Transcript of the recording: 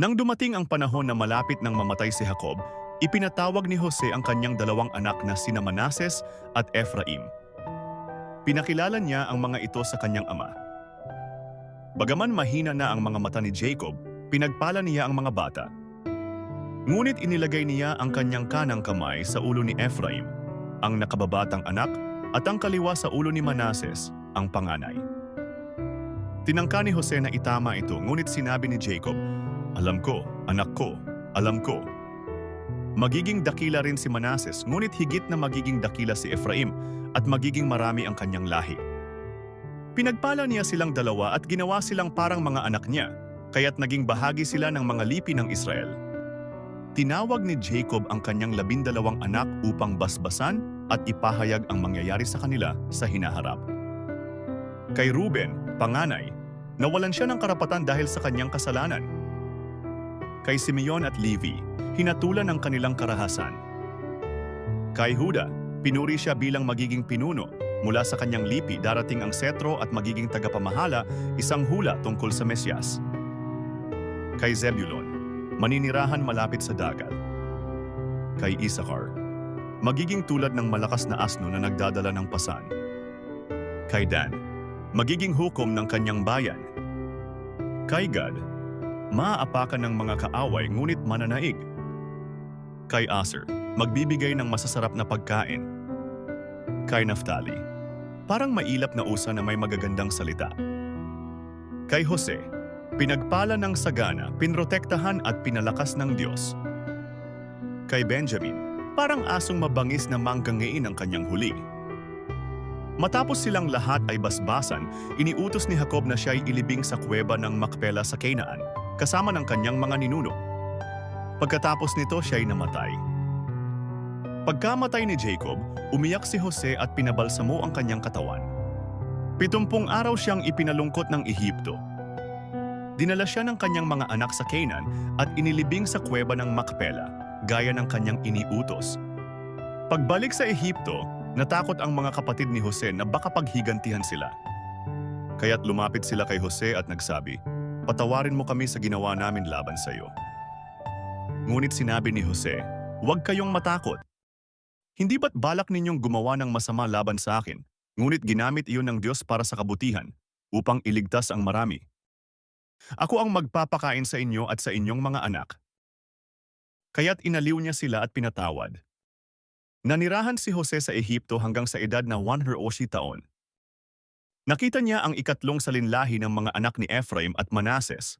Nang dumating ang panahon na malapit nang mamatay si Jacob, ipinatawag ni Jose ang kanyang dalawang anak na sina Manases at Ephraim. Pinakilala niya ang mga ito sa kanyang ama. Bagaman mahina na ang mga mata ni Jacob, pinagpala niya ang mga bata. Ngunit inilagay niya ang kanyang kanang kamay sa ulo ni Ephraim, ang nakababatang anak, at ang kaliwa sa ulo ni Manases, ang panganay. Tinangka ni Jose na itama ito, ngunit sinabi ni Jacob, Alam ko, anak ko, alam ko. Magiging dakila rin si Manases, ngunit higit na magiging dakila si Ephraim at magiging marami ang kanyang lahi. Pinagpala niya silang dalawa at ginawa silang parang mga anak niya, kaya't naging bahagi sila ng mga lipi ng Israel. Tinawag ni Jacob ang kanyang labindalawang anak upang basbasan at ipahayag ang mangyayari sa kanila sa hinaharap. Kay Ruben, panganay, nawalan siya ng karapatan dahil sa kanyang kasalanan. Kay Simeon at Levi, hinatulan ang kanilang karahasan. Kay Huda, pinuri siya bilang magiging pinuno. Mula sa kanyang lipi darating ang setro at magiging tagapamahala, isang hula tungkol sa Mesyas. Kay Zebulon, maninirahan malapit sa dagat. Kay Isaacar, magiging tulad ng malakas na asno na nagdadala ng pasan. Kay Dan, magiging hukom ng kanyang bayan. Kay Gad, maaapakan ng mga kaaway ngunit mananaig. Kay Aser, magbibigay ng masasarap na pagkain. Kay Naphtali, parang mailap na usa na may magagandang salita. Kay Jose, pinagpala ng sagana, pinrotektahan at pinalakas ng Diyos. Kay Benjamin, parang asong mabangis na manggangain ang kanyang huli. Matapos silang lahat ay basbasan, iniutos ni Jacob na siya'y ilibing sa kuweba ng Makpela sa Canaan, kasama ng kanyang mga ninuno. Pagkatapos nito siya'y namatay. Pagkamatay ni Jacob, umiyak si Jose at pinabalsamo ang kanyang katawan. Pitumpung araw siyang ipinalungkot ng Ehipto. Dinala siya ng kanyang mga anak sa Canaan at inilibing sa kuweba ng Makpela, gaya ng kanyang iniutos. Pagbalik sa Ehipto, natakot ang mga kapatid ni Jose na baka paghigantihan sila. Kaya't lumapit sila kay Jose at nagsabi, Patawarin mo kami sa ginawa namin laban sa iyo. Ngunit sinabi ni Jose, Huwag kayong matakot. Hindi ba't balak ninyong gumawa ng masama laban sa akin, ngunit ginamit iyon ng Diyos para sa kabutihan, upang iligtas ang marami? Ako ang magpapakain sa inyo at sa inyong mga anak. Kaya't inaliw niya sila at pinatawad. Nanirahan si Jose sa Ehipto hanggang sa edad na 180 taon. Nakita niya ang ikatlong salinlahi ng mga anak ni Ephraim at Manases,